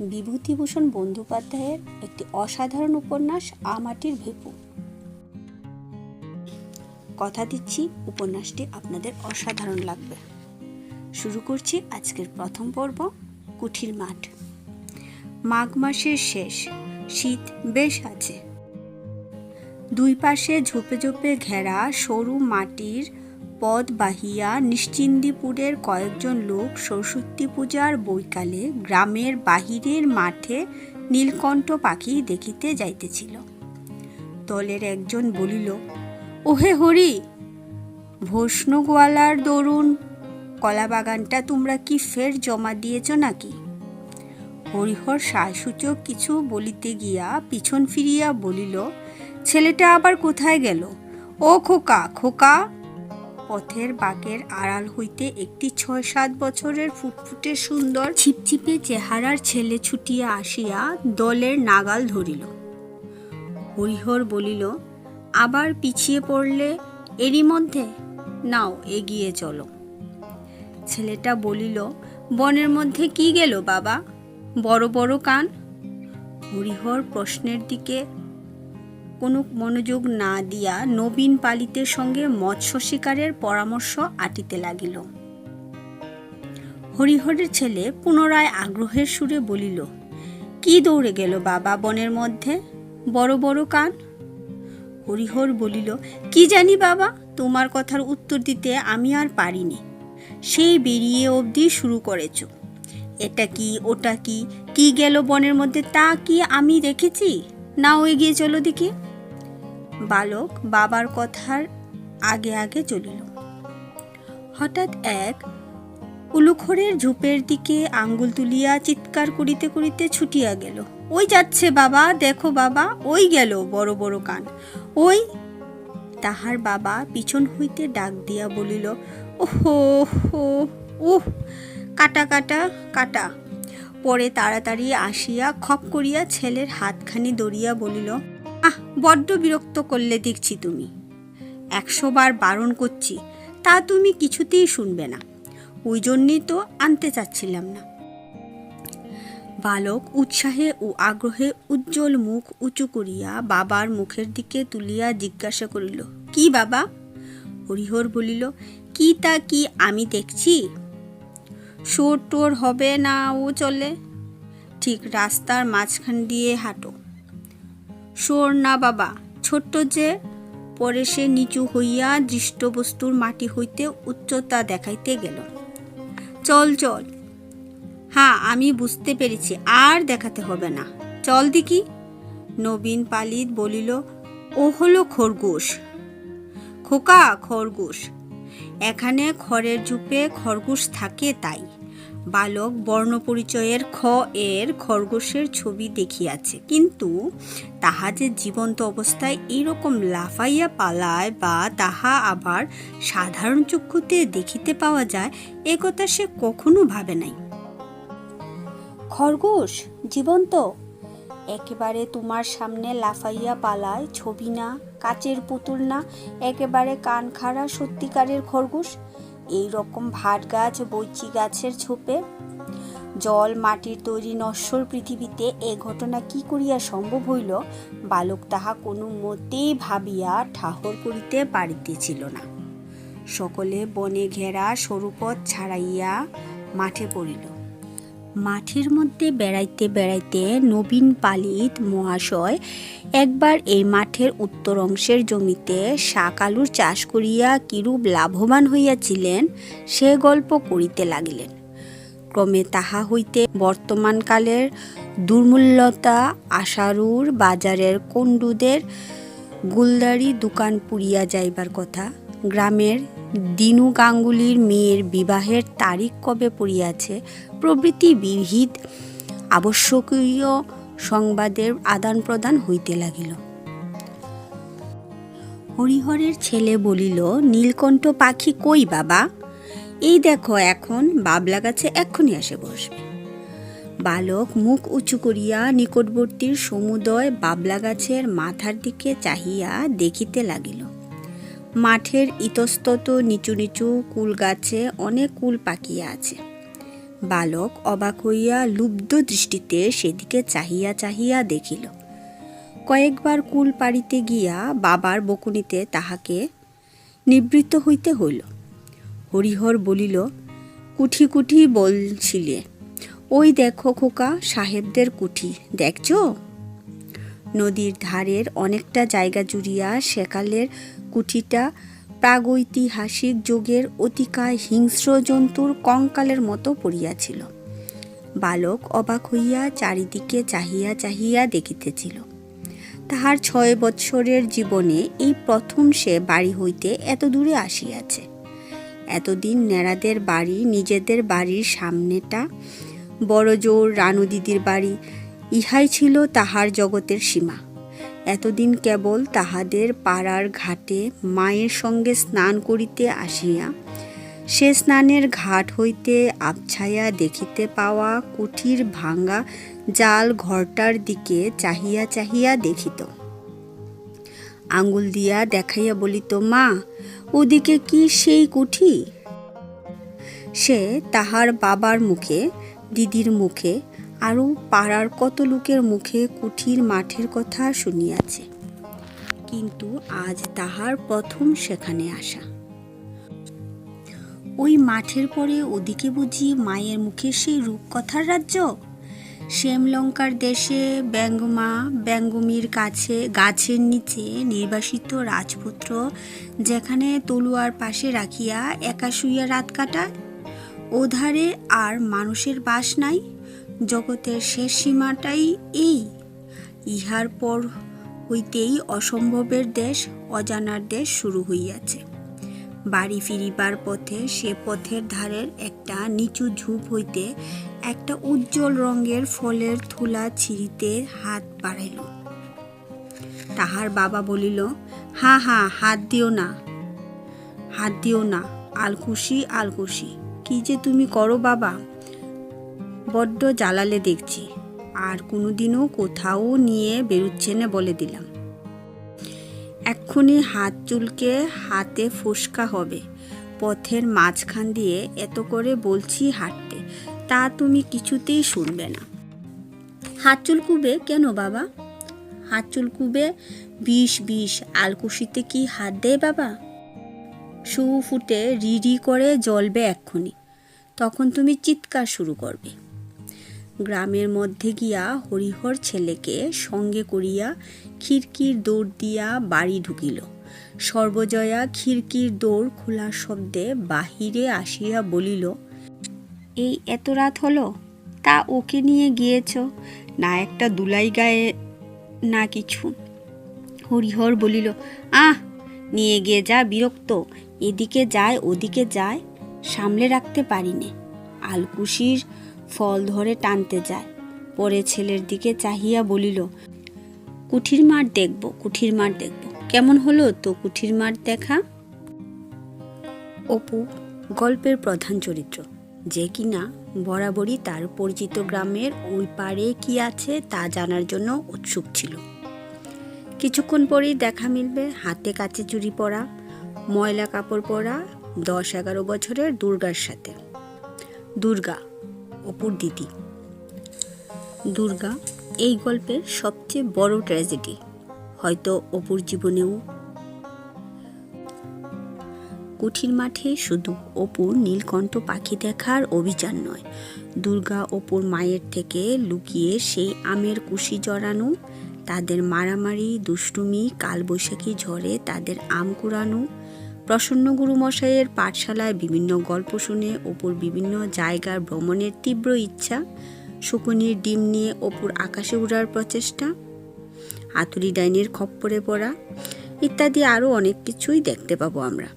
বিভূতিভূষণ বন্দ্যোপাধ্যায়ের একটি অসাধারণ উপন্যাস আমাটির ভেপু। কথা দিচ্ছি, উপন্যাসটি আপনাদের অসাধারণ লাগবে। শুরু করছি আজকের প্রথম পর্ব কুঠির মাঠ। মাঘ মাসের শেষ, শীত বেশ আছে। দুই পাশে ঝোপে ঝোপে ঘেরা সরু মাটির পদ বাহিয়া নিশ্চিন্দিপুরের কয়েকজন লোক সরস্বতী পূজার বৈকালে গ্রামের বাহিরের মাঠে নীলকণ্ঠ পাখি দেখিতে যাইতেছিল। দলের একজন বলিল, ওহে হরি, ভৈষ্ণগোয়ালার দরুন কলাবাগানটা তোমরা কি ফের জমা দিয়েছ নাকি? হরিহর সায়সূচক কিছু বলিতে গিয়া পিছন ফিরিয়া বলিল, ছেলেটা আবার কোথায় গেল? ও খোকা খোকা পথের বাঁকের আড়াল হইতে একটি ছয় সাত বছরের ফুটফুটে সুন্দর ছিপছিপে চেহারার ছেলে ছুটিয়া আসিয়া দলের নাগাল ধরিল। হরিহর বলিল, আবার পিছিয়ে পড়লে এরই মধ্যে? নাও, এগিয়ে চলো। ছেলেটা বলিল, বনের মধ্যে কি গেল বাবা? বড় বড় কান? হরিহর প্রশ্নের দিকে কোনো মনোযোগ না দিয়া নবীন পালিতের সঙ্গে মৎস্য শিকারের পরামর্শ আটিতে লাগিল। হরিহরের ছেলে পুনরায় আগ্রহের সুরে বলিল, কি দৌড়ে গেল বাবা বনের মধ্যে? বড় বড় কান? হরিহর বলিল, কি জানি বাবা, তোমার কথার উত্তর দিতে আমি আর পারিনি। সেই বেরিয়ে অবধি শুরু করেছ। এটা কি, ওটা কি কি গেল বনের মধ্যে তা কি আমি দেখেছি? না নাও এগিয়ে চলো দেখি। বালক বাবার কথার আগে আগে চলিল। হঠাৎ এক উলুখড়ের ঝোপের দিকে আঙ্গুল তুলিয়া চিৎকার করিতে করিতে ছুটিয়া গেল। ওই যাচ্ছে বাবা, দেখো বাবা, ওই গেল বড় বড় কান। ওই তাহার বাবা পিছন হইতে ডাক দিয়া বলিল, ওহো, হো, উহ, কাটা কাটা কাটা। পরে তাড়াতাড়ি আসিয়া খপ করিয়া ছেলের হাতখানি দড়িয়া বলিল আহ, বড্ড বিরক্ত করলে দেখছি তুমি। একশো বার বারণ করছি, তা তুমি কিছুতেই শুনবে না। ওই জন্যই তো আনতে চাচ্ছিলাম না। বালক উৎসাহে ও আগ্রহে উজ্জ্বল মুখ উঁচু করিয়া বাবার মুখের দিকে তুলিয়া জিজ্ঞাসা করিল, কি বাবা? হরিহর বলিল, কি তা কি আমি দেখছি? সোর টোর হবে না ও চলে। ঠিক রাস্তার মাঝখান দিয়ে হাঁটো। সোর না বাবা। ছোট্ট যে, পরে সে নিচু হইয়া দৃষ্টবস্তুর মাটি হইতে উচ্চতা দেখাইতে গেল। চল চল। হ্যাঁ আমি বুঝতে পেরেছি, আর দেখাতে হবে না। চল দেখি। নবীন পালিত বলিল, ও হলো খরগোশ। খোকা, খরগোশ। এখানে খড়ের ঝুপে খরগোশ থাকে তাই। বালক বর্ণপরিচয়ের খ এর খরগোশের ছবি দেখিয়াছে। কিন্তু তাহা যে জীবন্ত অবস্থায় এইরকম লাফাইয়া পালায় বা তাহা আবার সাধারণ চক্ষুতে দেখিতে পাওয়া যায়, এ কথা সে কখনো ভাবে নাই। খরগোশ, জীবন্ত? একেবারে তোমার সামনে লাফাইয়া পালায় ছবি না, কাচের পুতুল না, একেবারে কান খাড়া সত্যিকারের খরগোশ? এই রকম ভাট গাছ, বৈচি গাছের ছোপে জল মাটির তৈরি নশ্বর পৃথিবীতে এ ঘটনা কি করিয়া সম্ভব হইল, বালক তাহা কোনো মতেই ভাবিয়া ঠাহর করিতে পারিতেছিল না। সকলে বনে ঘেরা সরুপথ ছাড়াইয়া মাঠে পড়িল। মাঠের মধ্যে বেড়াইতে বেড়াইতে নবীন পালিত মহাশয় একবার এই মাঠের উত্তর অংশের জমিতে শাক আলুর চাষ করিয়া কিরূপ লাভবান হইয়াছিলেন, সে গল্প করিতে লাগিলেন। ক্রমে তাহা হইতে বর্তমানকালের দুর্মূল্যতা, আশারুর বাজারের কন্ডুদের গুলদারি দোকান পুড়িয়া যাইবার কথা, গ্রামের দিনু গাঙ্গুলির মেয়ের বিবাহের তারিখ কবে পড়িয়াছে? প্রভৃতি বিবিধ আবশ্যকীয় সংবাদের আদান প্রদান হইতে লাগিল। হরিহরের ছেলে বলিল, নীলকণ্ঠ পাখি কই বাবা? এই দেখো এখন বাবলা গাছে এক্ষুনি আসে বসবে। বালক মুখ উঁচু করিয়া নিকটবর্তীর সমুদয় বাবলা গাছের মাথার দিকে চাহিয়া দেখিতে লাগিল। মাঠের ইতস্তত নিচু নিচু কুল গাছে অনেক কুল পাকিয়া আছে। বালক অবাক হইয়া লুব্ধ দৃষ্টিতে সেদিকে চাহিয়া চাহিয়া দেখিল। কয়েকবার কুল পাড়িতে গিয়া বাবার বকুনিতে তাহাকে নিবৃত্ত হইতে হইল। হরিহর বলিল, কুঠি কুঠি বলছিলে। ওই দেখো খোকা, সাহেবদের কুঠি। দেখছ? নদীর ধারের অনেকটা জায়গা জুড়িয়া সেকালের কুঠিটা প্রাগৈতিহাসিক যুগের অতিকায় হিংস্র জন্তুর কঙ্কালের মতো পড়িয়াছিল। বালক অবাক হইয়া চারিদিকে চাহিয়া চাহিয়া দেখিতেছিল। তাহার ছয় বৎসরের জীবনে এই প্রথম সে বাড়ি হইতে এত দূরে আসিয়াছে। এতদিন নেড়াদের বাড়ি, নিজেদের বাড়ির সামনেটা বড় জোর রানু দিদির বাড়ি ইহাই ছিল তাহার জগতের সীমা। এতদিন কেবল তাহাদের পাড়ার ঘাটে মায়ের সঙ্গে স্নান করিতে আসিয়া, সে স্নানের ঘাট হইতে আবছায়া দেখিতে পাওয়া কুঠির ভাঙ্গা জাল ঘরটার দিকে চাহিয়া চাহিয়া দেখিত। আঙ্গুল দিয়া দেখাইয়া বলিত, মা, ওদিকে কি সেই কুঠি? সে তাহার বাবার মুখে, দিদির মুখে আরও পাড়ার কত লোকের মুখে কুঠির মাঠের কথা শুনিয়াছে। কিন্তু আজ তাহার প্রথম সেখানে আসা। ওই মাঠের পরে ওদিকে বুঝি মায়ের মুখে সেই রূপকথার রাজ্য? শ্যামলঙ্কার দেশে ব্যঙ্গমা, ব্যঙ্গমীর কাছে, গাছের নিচে নির্বাসিত রাজপুত্র যেখানে তলুয়ার পাশে রাখিয়া একা শুইয়া রাত কাটায়? ওধারে আর মানুষের বাস নাই? জগতের শেষ সীমাটাই এই। ইহার পর হইতেই অসম্ভবের দেশ, অজানার দেশ শুরু হইয়াছে। বাড়ি ফিরিবার পথে সে পথের ধারের একটা নিচু ঝুপ হইতে একটা উজ্জ্বল রঙের ফলের থুলা ছিঁড়িতে হাত বাড়াইল। তাহার বাবা বলিল, হা হা, হাত দিও না। হাত দিও না। আলকুশি আলকুশি কি যে তুমি করো বাবা? বড্ড জ্বালালে দেখছি, আর কোনোদিনও কোথাও নিয়ে বেরুচ্ছে না বলে দিলাম। এক্ষুনি হাত চুলকে হাতে ফোসকা হবে, পথের মাঝখান দিয়ে এত করে বলছি হাঁটতে, তা তুমি কিছুতেই শুনবে না। হাত চুলকুবে কেন বাবা? হাত চুলকুবে বিষ বিষ আলকুশিতে কি হাত দেয় বাবা? সু ফুটে রিডি করে জ্বলবে এক্ষুনি, তখন তুমি চিৎকার শুরু করবে। গ্রামের মধ্যে গিয়া হরিহর ছেলেকে সঙ্গে করিয়া খিড়কির দৌড় দিয়া বাড়ি ঢুকিল। সর্বজয়া খিড়কির দৌড় খোলার শব্দে বাহিরে আসিয়া বলিল, এই এত রাত হলো? তা ওকে নিয়ে গিয়েছ? না একটা দুলাই গায়ে না কিছু? হরিহর বলিল, আহ, নিয়ে গিয়ে যা বিরক্ত। এদিকে যায়, ওদিকে যায়। সামলে রাখতে পারিনে। আলকুশির ফল ধরে টানতে যায়। পরে ছেলের দিকে চাহিয়া বলিল, কুঠির মাঠ দেখব, কুঠির মাঠ দেখব। কেমন হলো তো কুঠির মাঠ দেখা? অপু, গল্পের প্রধান চরিত্র। যে কিনা বরাবরই তার পরিচিত গ্রামের ওই পারে কি আছে তা জানার জন্য উৎসুক ছিল। কিছুক্ষণ পরেই দেখা মিলবে, হাতে কাছে চুরি পরা, ময়লা কাপড় পরা, দশ এগারো বছরের দুর্গার সাথে। দুর্গা অপুর দিদি। দুর্গা, এই গল্পের সবচেয়ে বড় ট্র্যাজেডি হয়তো অপুর জীবনেও। কুঠির মাঠে শুধু অপুর নীলকণ্ঠ পাখি দেখার অভিযান নয়, দুর্গা অপুর মায়ের থেকে লুকিয়ে সেই আমের কুশি জড়ানো, তাদের মারামারি, দুষ্টুমি, কালবৈশাখী ঝড়ে তাদের আম কুড়ানো প্রসন্ন গুরুমশাইয়ের পাঠশালায় বিভিন্ন গল্প শুনে অপুর বিভিন্ন জায়গার ভ্রমণের তীব্র ইচ্ছা, শকুনির ডিম নিয়ে অপুর আকাশে উড়ার প্রচেষ্টা হাতুড়ি ডাইনের খপ্পরে পড়া ইত্যাদি আরও অনেক কিছুই দেখতে পাবো আমরা।